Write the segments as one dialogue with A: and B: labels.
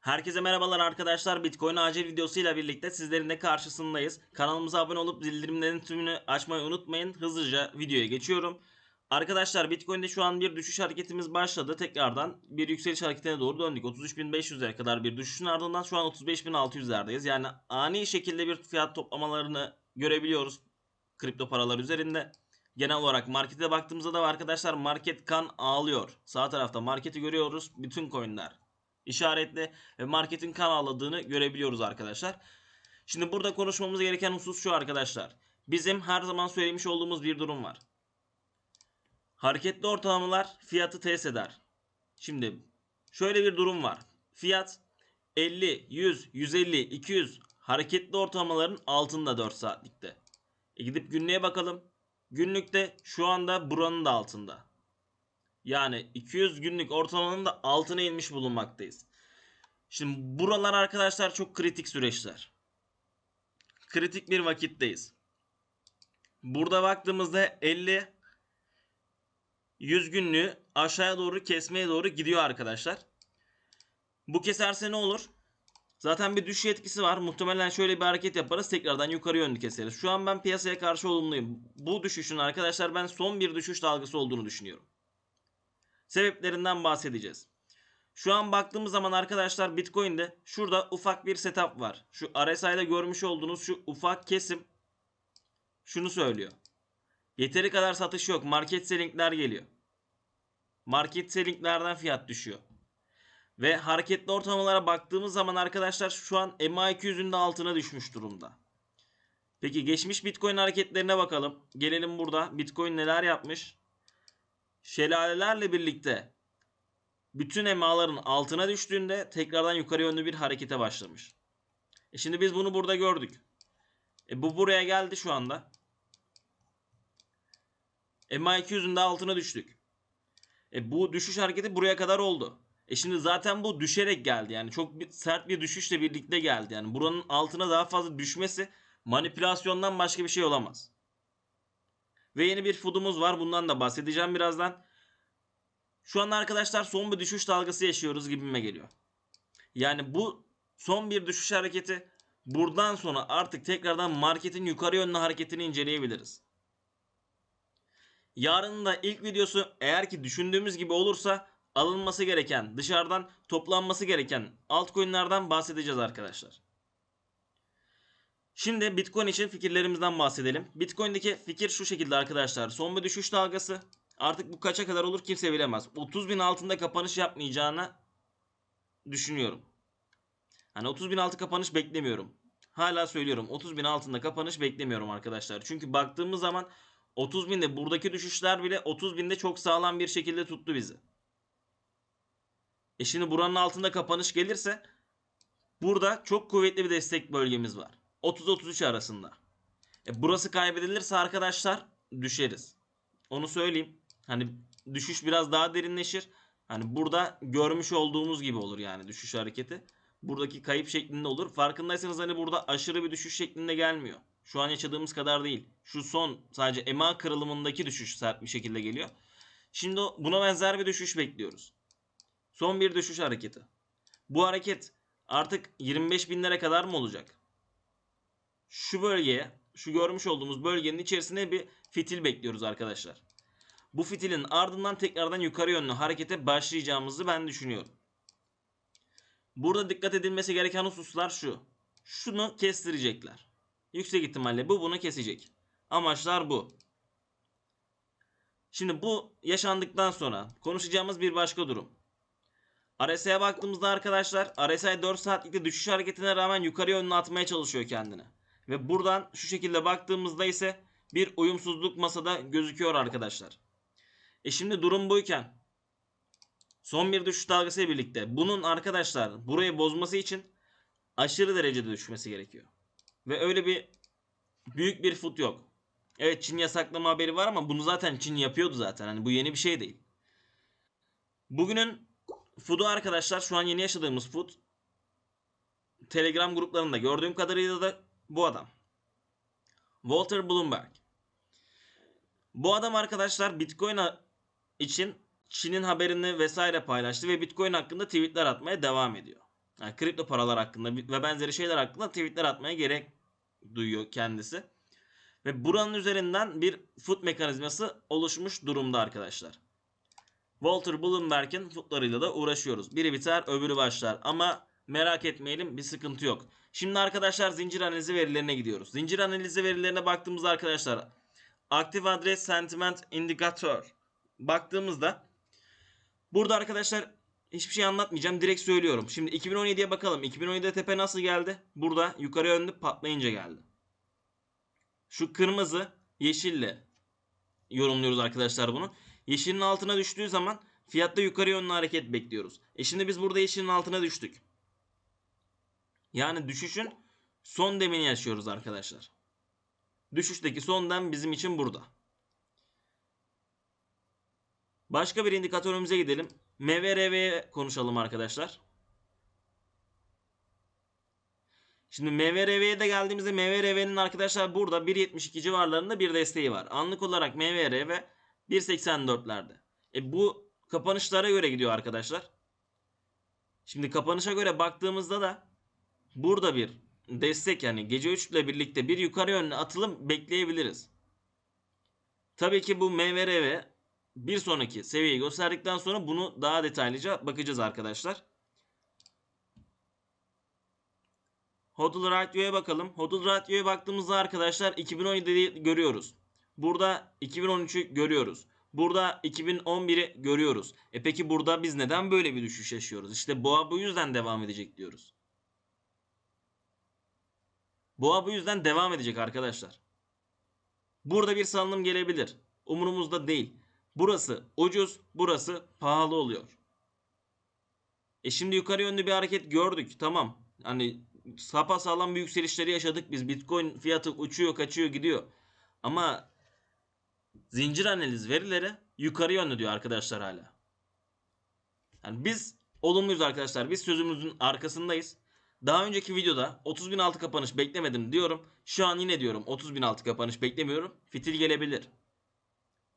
A: Herkese merhabalar arkadaşlar. Bitcoin acil videosuyla birlikte sizlerin de karşısındayız. Kanalımıza abone olup bildirimlerin tümünü açmayı unutmayın. Hızlıca videoya geçiyorum. Arkadaşlar Bitcoin'de şu an bir düşüş hareketimiz başladı. Tekrardan bir yükseliş hareketine doğru döndük. 33.500'lere kadar bir düşüşün ardından şu an 35.600'lerdeyiz. Yani ani şekilde bir fiyat toplamalarını görebiliyoruz kripto paralar üzerinde. Genel olarak markete baktığımızda da arkadaşlar market kan ağlıyor. Sağ tarafta marketi görüyoruz. Bütün coinler işaretli ve marketin kan ağladığını görebiliyoruz arkadaşlar. Şimdi burada konuşmamız gereken husus şu arkadaşlar. Bizim her zaman söylemiş olduğumuz bir durum var. Hareketli ortalamalar fiyatı test eder. Şimdi şöyle bir durum var. Fiyat 50, 100, 150, 200 hareketli ortalamaların altında 4 saatlikte. E gidip günlüğe bakalım. Günlükte şu anda buranın da altında. Yani 200 günlük ortalamanın da altına inmiş bulunmaktayız. Şimdi buralar arkadaşlar çok kritik süreçler. Kritik bir vakitteyiz. Burada baktığımızda 50 100 günlüğü aşağıya doğru kesmeye doğru gidiyor arkadaşlar. Bu keserse ne olur? Zaten bir düşüş etkisi var. Muhtemelen şöyle bir hareket yaparız. Tekrardan yukarı yönlü keseriz. Şu an ben piyasaya karşı olumluyum. Bu düşüşün arkadaşlar ben son bir düşüş dalgası olduğunu düşünüyorum. Sebeplerinden bahsedeceğiz. Şu an baktığımız zaman arkadaşlar Bitcoin'de şurada ufak bir setup var. Şu RSI'de görmüş olduğunuz şu ufak kesim şunu söylüyor. Yeteri kadar satış yok. Market selling'ler geliyor. Market selling'lerden fiyat düşüyor. Ve hareketli ortalamalara baktığımız zaman arkadaşlar şu an MA200'ün de altına düşmüş durumda. Peki geçmiş Bitcoin hareketlerine bakalım. Gelelim burada. Bitcoin neler yapmış? Şelalelerle birlikte bütün emaların altına düştüğünde tekrardan yukarı yönlü bir harekete başlamış. E şimdi biz bunu burada gördük. E bu buraya geldi şu anda. MA200'ün de altına düştük. E bu düşüş hareketi buraya kadar oldu. E şimdi zaten bu düşerek geldi. Yani çok bir, sert bir düşüşle birlikte geldi. Yani buranın altına daha fazla düşmesi manipülasyondan başka bir şey olamaz. Ve yeni bir food'umuz var. Bundan da bahsedeceğim birazdan. Şu an arkadaşlar son bir düşüş dalgası yaşıyoruz gibime geliyor. Yani bu son bir düşüş hareketi buradan sonra artık tekrardan marketin yukarı yönlü hareketini inceleyebiliriz. Yarının da ilk videosu eğer ki düşündüğümüz gibi olursa alınması gereken, dışarıdan toplanması gereken altcoin'lerden bahsedeceğiz arkadaşlar. Şimdi Bitcoin için fikirlerimizden bahsedelim. Bitcoin'deki fikir şu şekilde arkadaşlar. Son bir düşüş dalgası. Artık bu kaça kadar olur kimse bilemez. 30 bin altında kapanış yapmayacağını düşünüyorum. Hani 30 bin altı kapanış beklemiyorum. Hala söylüyorum 30 bin altında kapanış beklemiyorum arkadaşlar. Çünkü baktığımız zaman 30 binde buradaki düşüşler bile 30 binde çok sağlam bir şekilde tuttu bizi. E şimdi buranın altında kapanış gelirse burada çok kuvvetli bir destek bölgemiz var. 30-33 arasında. E burası kaybedilirse arkadaşlar düşeriz. Onu söyleyeyim. Hani düşüş biraz daha derinleşir. Hani burada görmüş olduğumuz gibi olur yani düşüş hareketi. Buradaki kayıp şeklinde olur. Farkındaysanız hani burada aşırı bir düşüş şeklinde gelmiyor. Şu an yaşadığımız kadar değil. Şu son sadece EMA kırılımındaki düşüş sert bir şekilde geliyor. Şimdi buna benzer bir düşüş bekliyoruz. Son bir düşüş hareketi. Bu hareket artık 25 binlere kadar mı olacak? Şu bölgeye, şu görmüş olduğumuz bölgenin içerisine bir fitil bekliyoruz arkadaşlar. Bu fitilin ardından tekrardan yukarı yönlü harekete başlayacağımızı ben düşünüyorum. Burada dikkat edilmesi gereken hususlar şu. Şunu kestirecekler. Yüksek ihtimalle bu bunu kesecek. Amaçlar bu. Şimdi bu yaşandıktan sonra konuşacağımız bir başka durum. RSI'ye baktığımızda arkadaşlar RSI 4 saatlikte düşüş hareketine rağmen yukarı yönlü atmaya çalışıyor kendini. Ve buradan şu şekilde baktığımızda ise bir uyumsuzluk masada gözüküyor arkadaşlar. E şimdi durum buyken son bir düşüş dalgası birlikte bunun arkadaşlar burayı bozması için aşırı derecede düşmesi gerekiyor. Ve öyle bir büyük bir fut yok. Evet Çin yasaklama haberi var ama bunu zaten Çin yapıyordu zaten. Hani bu yeni bir şey değil. Bugünün Food'u arkadaşlar şu an yeni yaşadığımız Food Telegram gruplarında gördüğüm kadarıyla da bu adam. Walter Bloomberg. Bu adam arkadaşlar Bitcoin için Çin'in haberini vesaire paylaştı ve Bitcoin hakkında tweetler atmaya devam ediyor. Yani kripto paralar hakkında ve benzeri şeyler hakkında tweetler atmaya gerek duyuyor kendisi. Ve buranın üzerinden bir foot mekanizması oluşmuş durumda arkadaşlar. Walter Bloomberg'in footlarıyla da uğraşıyoruz. Biri biter öbürü başlar ama merak etmeyelim bir sıkıntı yok. Şimdi arkadaşlar zincir analizi verilerine gidiyoruz. Zincir analizi verilerine baktığımızda arkadaşlar aktif adres sentiment indikatör baktığımızda burada arkadaşlar hiçbir şey anlatmayacağım. Direkt söylüyorum. Şimdi 2017'ye bakalım. 2017'de tepe nasıl geldi? Burada yukarı yönlü patlayınca geldi. Şu kırmızı yeşille yorumluyoruz arkadaşlar bunu. Yeşilin altına düştüğü zaman fiyatta yukarı yönlü hareket bekliyoruz. E şimdi biz burada yeşilin altına düştük. Yani düşüşün son demini yaşıyoruz arkadaşlar. Düşüşteki son dem bizim için burada. Başka bir indikatörümüze gidelim. MVRV'ye konuşalım arkadaşlar. Şimdi MVRV'ye de geldiğimizde MVRV'nin arkadaşlar burada 1.72 civarlarında bir desteği var. Anlık olarak MVRV 1.84'lerde. E bu kapanışlara göre gidiyor arkadaşlar. Şimdi kapanışa göre baktığımızda da burada bir destek yani gece 3 ile birlikte bir yukarı yönlü atılım bekleyebiliriz. Tabii ki bu MVRV bir sonraki seviyeyi gösterdikten sonra bunu daha detaylıca bakacağız arkadaşlar. Hodl Radio'ya bakalım. Hodl Radio'ya baktığımızda arkadaşlar 2017'yi görüyoruz. Burada 2013'ü görüyoruz. Burada 2011'i görüyoruz. E peki burada biz neden böyle bir düşüş yaşıyoruz? İşte boğa bu yüzden devam edecek diyoruz. Boğa bu yüzden devam edecek arkadaşlar. Burada bir salınım gelebilir. Umurumuzda değil. Burası ucuz, burası pahalı oluyor. E şimdi yukarı yönlü bir hareket gördük. Tamam. Hani sapa sağlam bir yükselişleri yaşadık biz. Bitcoin fiyatı uçuyor, kaçıyor, gidiyor. Ama zincir analiz verileri yukarı yönlü diyor arkadaşlar hala. Yani biz olumluyuz arkadaşlar. Biz sözümüzün arkasındayız. Daha önceki videoda 30.000 altı kapanış beklemedim diyorum. Şu an yine diyorum 30.000 altı kapanış beklemiyorum. Fitil gelebilir.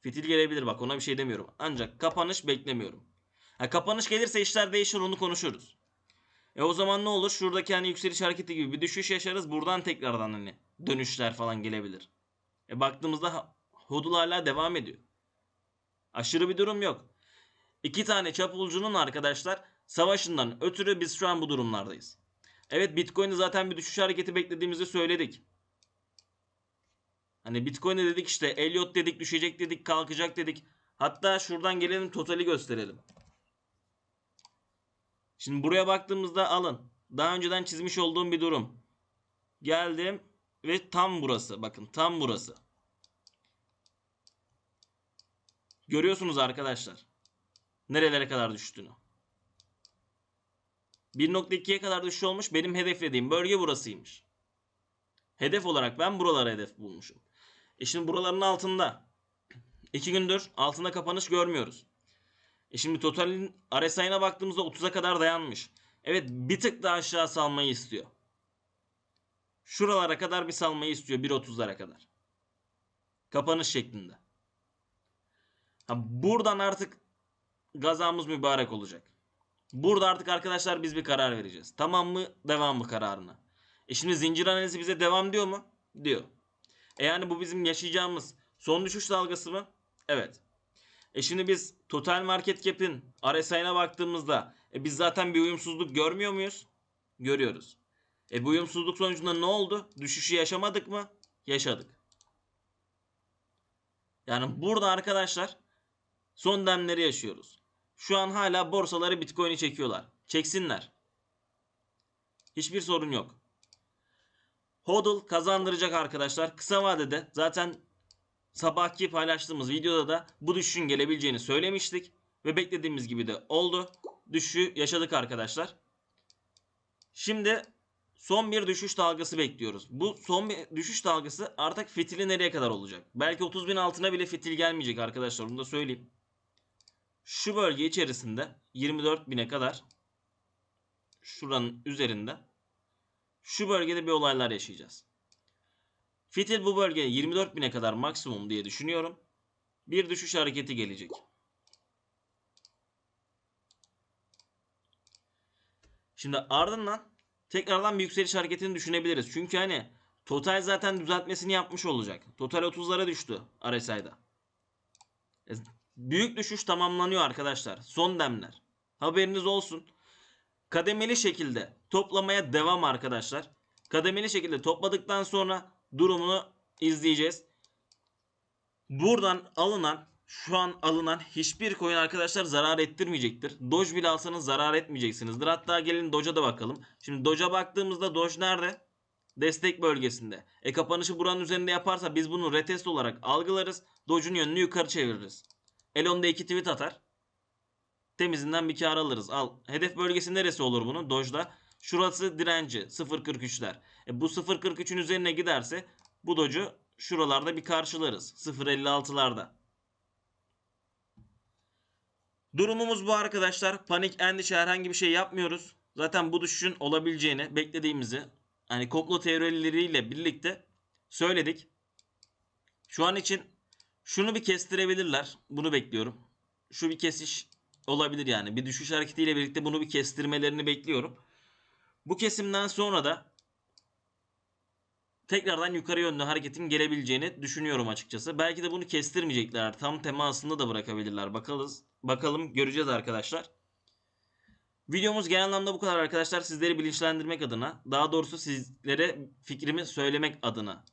A: Fitil gelebilir bak ona bir şey demiyorum. Ancak kapanış beklemiyorum. Ha, kapanış gelirse işler değişir onu konuşuruz. E o zaman ne olur? Şuradaki hani yükseliş hareketi gibi bir düşüş yaşarız. Buradan tekrardan hani dönüşler falan gelebilir. E baktığımızda hodul hala devam ediyor. Aşırı bir durum yok. İki tane çapulcunun arkadaşlar savaşından ötürü biz şu an bu durumlardayız. Evet Bitcoin'de zaten bir düşüş hareketi beklediğimizi söyledik. Hani Bitcoin'de dedik işte Elliot dedik düşecek dedik kalkacak dedik. Hatta şuradan gelelim totali gösterelim. Şimdi buraya baktığımızda alın. Daha önceden çizmiş olduğum bir durum. Geldim ve tam burası. Bakın tam burası. Görüyorsunuz arkadaşlar. Nerelere kadar düştüğünü. 1.2'ye kadar düşüş olmuş. Benim hedeflediğim bölge burasıymış. Hedef olarak ben buralara hedef bulmuşum. E şimdi buraların altında. 2 gündür altında kapanış görmüyoruz. E şimdi totalin RSI'ne baktığımızda 30'a kadar dayanmış. Evet bir tık daha aşağı salmayı istiyor. Şuralara kadar bir salmayı istiyor 1.30'lara kadar. Kapanış şeklinde. Ha, buradan artık gazamız mübarek olacak. Burada artık arkadaşlar biz bir karar vereceğiz. Tamam mı devam mı kararına. E şimdi zincir analizi bize devam diyor mu? Diyor. E yani bu bizim yaşayacağımız son düşüş dalgası mı? Evet. E şimdi biz total market cap'in RSI'ne baktığımızda e biz zaten bir uyumsuzluk görmüyor muyuz? Görüyoruz. E bu uyumsuzluk sonucunda ne oldu? Düşüşü yaşamadık mı? Yaşadık. Yani burada arkadaşlar son demleri yaşıyoruz. Şu an hala borsaları Bitcoin'i çekiyorlar. Çeksinler. Hiçbir sorun yok. HODL kazandıracak arkadaşlar. Kısa vadede zaten sabahki paylaştığımız videoda da bu düşüşün gelebileceğini söylemiştik. Ve beklediğimiz gibi de oldu. Düşüşü yaşadık arkadaşlar. Şimdi son bir düşüş dalgası bekliyoruz. Bu son bir düşüş dalgası artık fitili nereye kadar olacak? Belki 30 bin altına bile fitil gelmeyecek arkadaşlar. Bunu da söyleyeyim. Şu bölge içerisinde 24 bine kadar şuranın üzerinde şu bölgede bir olaylar yaşayacağız. Fitil bu bölgeye 24 bine kadar maksimum diye düşünüyorum. Bir düşüş hareketi gelecek. Şimdi ardından tekrardan bir yükseliş hareketini düşünebiliriz. Çünkü hani total zaten düzeltmesini yapmış olacak. Total 30'lara düştü RSI'da. Büyük düşüş tamamlanıyor arkadaşlar. Son demler. Haberiniz olsun. Kademeli şekilde toplamaya devam arkadaşlar. Kademeli şekilde topladıktan sonra durumunu izleyeceğiz. Buradan alınan şu an alınan hiçbir coin arkadaşlar zarar ettirmeyecektir. Doge bile alsanız zarar etmeyeceksinizdir. Hatta gelin Doge'a da bakalım. Şimdi Doge'a baktığımızda Doge nerede? Destek bölgesinde. E kapanışı buranın üzerinde yaparsa biz bunu retest olarak algılarız. Doge'un yönünü yukarı çeviririz. Elon'da iki tweet atar. Temizinden bir kar alırız. Al. Hedef bölgesi neresi olur bunun? Doge'da. Şurası direnci 0.43'ler. E bu 0.43'ün üzerine giderse bu Doge'u şuralarda bir karşılarız. 0.56'larda. Durumumuz bu arkadaşlar. Panik, endişe herhangi bir şey yapmıyoruz. Zaten bu düşüşün olabileceğini beklediğimizi hani komplo teorileriyle birlikte söyledik. Şu an için şunu bir kestirebilirler. Bunu bekliyorum. Şu bir kesiş olabilir yani. Bir düşüş hareketiyle birlikte bunu bir kestirmelerini bekliyorum. Bu kesimden sonra da tekrardan yukarı yönlü hareketin gelebileceğini düşünüyorum açıkçası. Belki de bunu kestirmeyecekler. Tam temasında da bırakabilirler. Bakalız. Bakalım göreceğiz arkadaşlar. Videomuz genel anlamda bu kadar arkadaşlar. Sizleri bilinçlendirmek adına, daha doğrusu sizlere fikrimi söylemek adına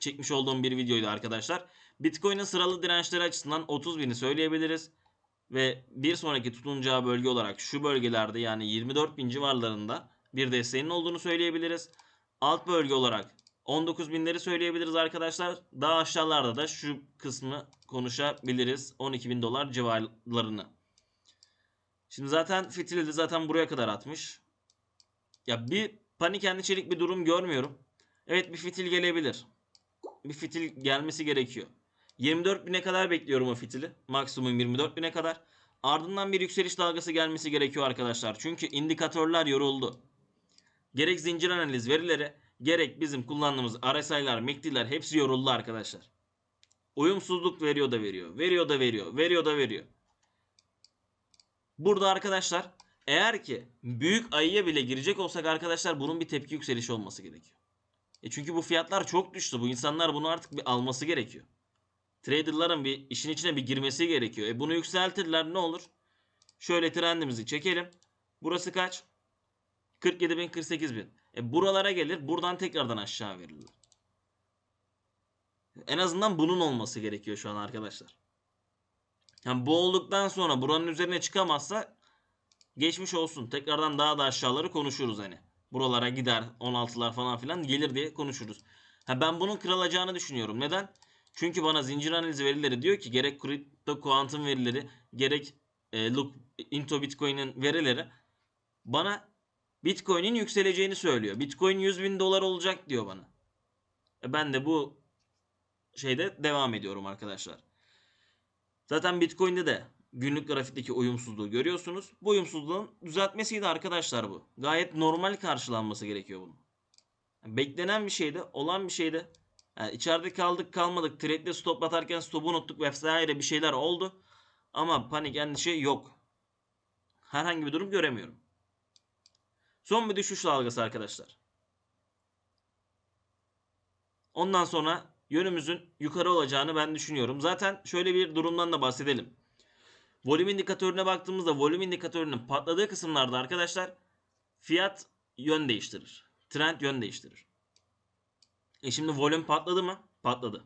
A: çekmiş olduğum bir videoydu arkadaşlar. Bitcoin'in sıralı dirençleri açısından 30 bini söyleyebiliriz. Ve bir sonraki tutunacağı bölge olarak şu bölgelerde yani 24 bin civarlarında bir desteğinin olduğunu söyleyebiliriz. Alt bölge olarak 19 binleri söyleyebiliriz arkadaşlar. Daha aşağılarda da şu kısmı konuşabiliriz. 12 bin dolar civarlarını. Şimdi zaten fitili de zaten buraya kadar atmış. Ya bir panik endişelik bir durum görmüyorum. Evet bir fitil gelebilir. Bir fitil gelmesi gerekiyor. 24 bine kadar bekliyorum o fitili. Maksimum 24 bine kadar. Ardından bir yükseliş dalgası gelmesi gerekiyor arkadaşlar. Çünkü indikatörler yoruldu. Gerek zincir analiz verileri gerek bizim kullandığımız RSI'lar, MACD'ler hepsi yoruldu arkadaşlar. Uyumsuzluk veriyor da veriyor. Veriyor da veriyor. Veriyor da veriyor. Burada arkadaşlar eğer ki büyük ayıya bile girecek olsak arkadaşlar bunun bir tepki yükselişi olması gerekiyor. E çünkü bu fiyatlar çok düştü. Bu insanlar bunu artık bir alması gerekiyor. Traderların bir işin içine bir girmesi gerekiyor. E bunu yükseltirler ne olur? Şöyle trendimizi çekelim. Burası kaç? 47 bin 48 bin. E buralara gelir buradan tekrardan aşağı verirler. En azından bunun olması gerekiyor şu an arkadaşlar. Yani bu olduktan sonra buranın üzerine çıkamazsa geçmiş olsun. Tekrardan daha da aşağıları konuşuruz hani. Buralara gider 16'lar falan filan gelir diye konuşuruz. Ha ben bunun kırılacağını düşünüyorum. Neden? Çünkü bana zincir analizi verileri diyor ki gerek kripto kuantum verileri gerek e, look into bitcoin'in verileri bana bitcoin'in yükseleceğini söylüyor. Bitcoin 100 bin dolar olacak diyor bana. E ben de bu şeyde devam ediyorum arkadaşlar. Zaten Bitcoin'de de günlük grafikteki uyumsuzluğu görüyorsunuz. Bu uyumsuzluğun düzeltmesiydi arkadaşlar bu. Gayet normal karşılanması gerekiyor bunun. Beklenen bir şeydi, olan bir şeydi. Yani içeride kaldık kalmadık. Trade'de stop atarken stop'u unuttuk vesaire bir şeyler oldu. Ama panik endişe yok. Herhangi bir durum göremiyorum. Son bir düşüş dalgası arkadaşlar. Ondan sonra yönümüzün yukarı olacağını ben düşünüyorum. Zaten şöyle bir durumdan da bahsedelim. Volüm indikatörüne baktığımızda volüm indikatörünün patladığı kısımlarda arkadaşlar fiyat yön değiştirir. Trend yön değiştirir. E şimdi volüm patladı mı? Patladı.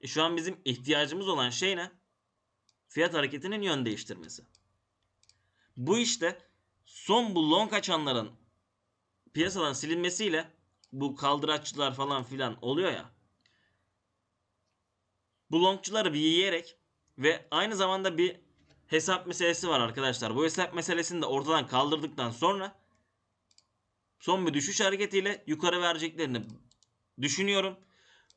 A: E şu an bizim ihtiyacımız olan şey ne? Fiyat hareketinin yön değiştirmesi. Bu işte son bu long açanların piyasadan silinmesiyle bu kaldıraççılar falan filan oluyor ya. Bu longçuları bir yiyerek ve aynı zamanda bir hesap meselesi var arkadaşlar. Bu hesap meselesini de ortadan kaldırdıktan sonra son bir düşüş hareketiyle yukarı vereceklerini düşünüyorum.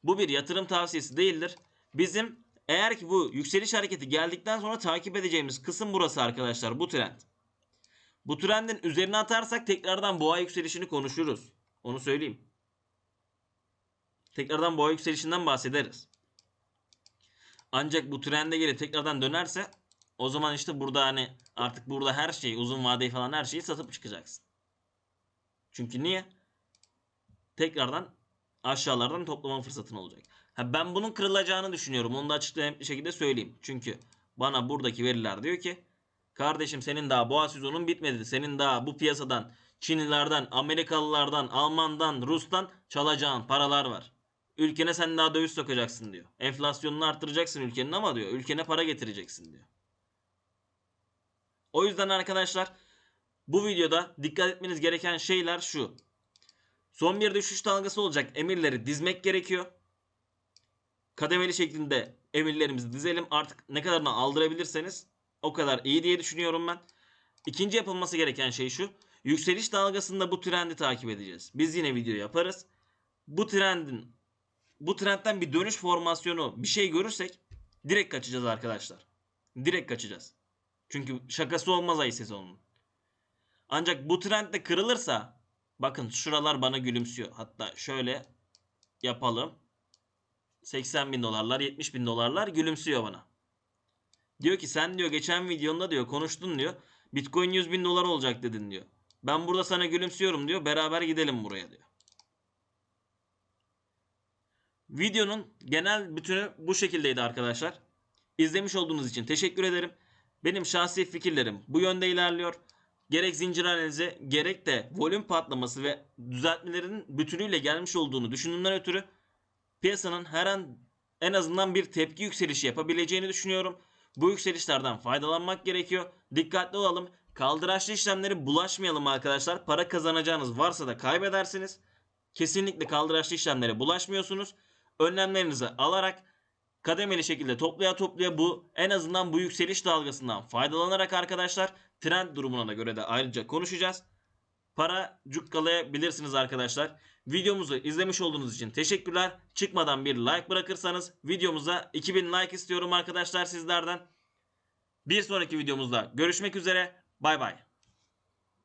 A: Bu bir yatırım tavsiyesi değildir. Bizim eğer ki bu yükseliş hareketi geldikten sonra takip edeceğimiz kısım burası arkadaşlar. Bu trend. Bu trendin üzerine atarsak tekrardan boğa yükselişini konuşuruz. Onu söyleyeyim. Tekrardan boğa yükselişinden bahsederiz. Ancak bu trende gelip tekrardan dönerse O zaman işte burada hani artık burada her şeyi uzun vadeyi falan her şeyi satıp çıkacaksın. Çünkü niye? Tekrardan aşağılardan toplama fırsatın olacak. Ha ben bunun kırılacağını düşünüyorum. Onu da net bir şekilde söyleyeyim. Çünkü bana buradaki veriler diyor ki kardeşim senin daha boğa sezonun bitmedi. Senin daha bu piyasadan Çinlilerden, Amerikalılardan, Almandan, Rus'tan çalacağın paralar var. Ülkene sen daha döviz sokacaksın diyor. Enflasyonunu arttıracaksın ülkenin ama diyor ülkene para getireceksin diyor. O yüzden arkadaşlar bu videoda dikkat etmeniz gereken şeyler şu. Son bir düşüş dalgası olacak. Emirleri dizmek gerekiyor. Kademeli şeklinde emirlerimizi dizelim. Artık ne kadarını aldırabilirseniz o kadar iyi diye düşünüyorum ben. İkinci yapılması gereken şey şu. Yükseliş dalgasında bu trendi takip edeceğiz. Biz yine video yaparız. Bu trendin bu trendten bir dönüş formasyonu bir şey görürsek direkt kaçacağız arkadaşlar. Direkt kaçacağız. Çünkü şakası olmaz ay sezonunun. Ancak bu trend de kırılırsa bakın şuralar bana gülümsüyor. Hatta şöyle yapalım. 80 bin dolarlar 70 bin dolarlar gülümsüyor bana. Diyor ki sen diyor geçen videonda diyor konuştun diyor. Bitcoin 100 bin dolar olacak dedin diyor. Ben burada sana gülümsüyorum diyor. Beraber gidelim buraya diyor. Videonun genel bütünü bu şekildeydi arkadaşlar. İzlemiş olduğunuz için teşekkür ederim. Benim şahsi fikirlerim bu yönde ilerliyor. Gerek zincir analizi gerek de volüm patlaması ve düzeltmelerin bütünüyle gelmiş olduğunu düşündüğümden ötürü piyasanın her an en azından bir tepki yükselişi yapabileceğini düşünüyorum. Bu yükselişlerden faydalanmak gerekiyor. Dikkatli olalım. Kaldıraçlı işlemleri bulaşmayalım arkadaşlar. Para kazanacağınız varsa da kaybedersiniz. Kesinlikle kaldıraçlı işlemlere bulaşmıyorsunuz. Önlemlerinizi alarak kademeli şekilde toplaya toplaya bu en azından bu yükseliş dalgasından faydalanarak arkadaşlar trend durumuna da göre de ayrıca konuşacağız. Para cukkalayabilirsiniz arkadaşlar. Videomuzu izlemiş olduğunuz için teşekkürler. Çıkmadan bir like bırakırsanız videomuza 2000 like istiyorum arkadaşlar sizlerden. Bir sonraki videomuzda görüşmek üzere. Bay bay.